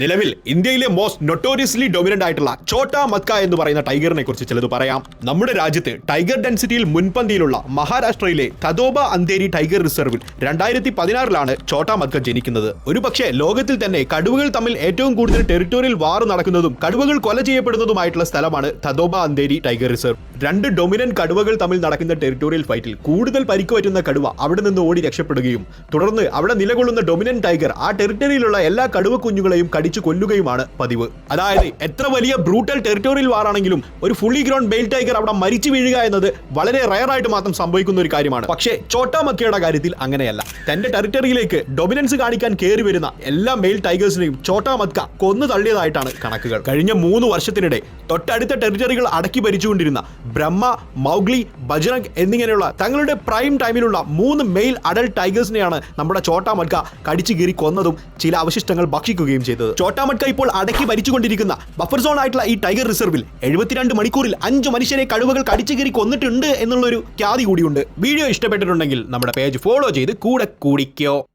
നിലവിൽ ഇന്ത്യയിലെ most നൊട്ടോറിയസ്ലി dominant ആയിട്ടുള്ള ചോട്ടാ മത്ക എന്ന് പറയുന്ന ടൈഗറിനെ കുറിച്ച് ചിലത് പറയാം. നമ്മുടെ രാജ്യത്ത് ടൈഗർ ഡെൻസിറ്റിയിൽ മുൻപന്തിയിലുള്ള മഹാരാഷ്ട്രയിലെ തദോബ അന്തേരി ടൈഗർ റിസർവിൽ രണ്ടായിരത്തി പതിനാറിലാണ് ചോട്ടാ മത്ക ജനിക്കുന്നത്. ഒരു പക്ഷേ ലോകത്തിൽ തന്നെ കടുവകൾ തമ്മിൽ ഏറ്റവും കൂടുതൽ ടെറിറ്റോറിയൽ വാർ നടക്കുന്നതും കടുവകൾ കൊല ചെയ്യപ്പെടുന്നതുമായിട്ടുള്ള സ്ഥലമാണ് തദോബ അന്തേരി ടൈഗർ റിസർവ്. രണ്ട് ഡൊമിനന്റ് കടുവകൾ തമ്മിൽ നടക്കുന്ന ടെറിട്ടോറിയൽ ഫൈറ്റിൽ കൂടുതൽ പരിക്ക് പറ്റുന്ന കടുവ അവിടെ നിന്ന് ഓടി രക്ഷപ്പെടുകയും തുടർന്ന് അവിടെ നിലകൊള്ളുന്ന ഡൊമിനന്റ് ടൈഗർ ആ ടെറിട്ടറിയിലുള്ള എല്ലാ കടുവ കുഞ്ഞുങ്ങളെയും കടിച്ചു കൊല്ലുകയുമാണ് പതിവ്. അതായത് എത്ര വലിയ ബ്രൂട്ടൽ ടെറിട്ടോറിയൽ വാറാണെങ്കിലും ഒരു ഫുള്ളി ഗ്രൗണ്ട് ബെയിൽ ടൈഗർ അവിടെ മരിച്ചു വീഴുക എന്നത് വളരെ റയറായിട്ട് മാത്രം സംഭവിക്കുന്ന ഒരു കാര്യമാണ്. പക്ഷേ ചോട്ടാ മക്കയുടെ കാര്യത്തിൽ അങ്ങനെയല്ല. തന്റെ ടെറിട്ടറിയിലേക്ക് ഡൊമിനൻസ് കാണിക്കാൻ കയറി വരുന്ന എല്ലാ മെയിൽ ടൈഗേഴ്സിനെയും ചോട്ടാ മത്ക കൊന്നു തള്ളിയതായിട്ടാണ് കണക്കുകൾ. കഴിഞ്ഞ മൂന്ന് വർഷത്തിനിടെ തൊട്ടടുത്ത ടെറിട്ടറികൾ അടക്കി ഭരിച്ചുകൊണ്ടിരുന്ന ബ്രഹ്മ മൗഗ്ലി ബജ്രംഗ് എന്നിങ്ങനെയുള്ള തങ്ങളുടെ പ്രൈം ടൈമിലുള്ള മൂന്ന് മെയിൽ അഡൽട്ട് ടൈഗേഴ്സിനെയാണ് നമ്മുടെ ചോട്ടാ മട്ക കടിച്ചു കീറി കൊന്നതും ചില അവശിഷ്ടങ്ങൾ ഭക്ഷിക്കുകയും ചെയ്തത്. ചോട്ടാ മട്ക ഇപ്പോൾ അടക്കി ഭരിച്ചുകൊണ്ടിരിക്കുന്ന ബഫർ സോൺ ആയിട്ടുള്ള ഈ ടൈഗർ റിസർവിൽ എഴുപത്തിരണ്ട് മണിക്കൂറിൽ അഞ്ച് മനുഷ്യരെ കഴിവുകൾ കടിച്ചു കീറി കൊന്നിട്ടുണ്ട് എന്നുള്ളൊരു ഖ്യാതി കൂടിയുണ്ട്. വീഡിയോ ഇഷ്ടപ്പെട്ടിട്ടുണ്ടെങ്കിൽ നമ്മുടെ പേജ് ഫോളോ ചെയ്ത് കൂടെ കൂടിക്കോ.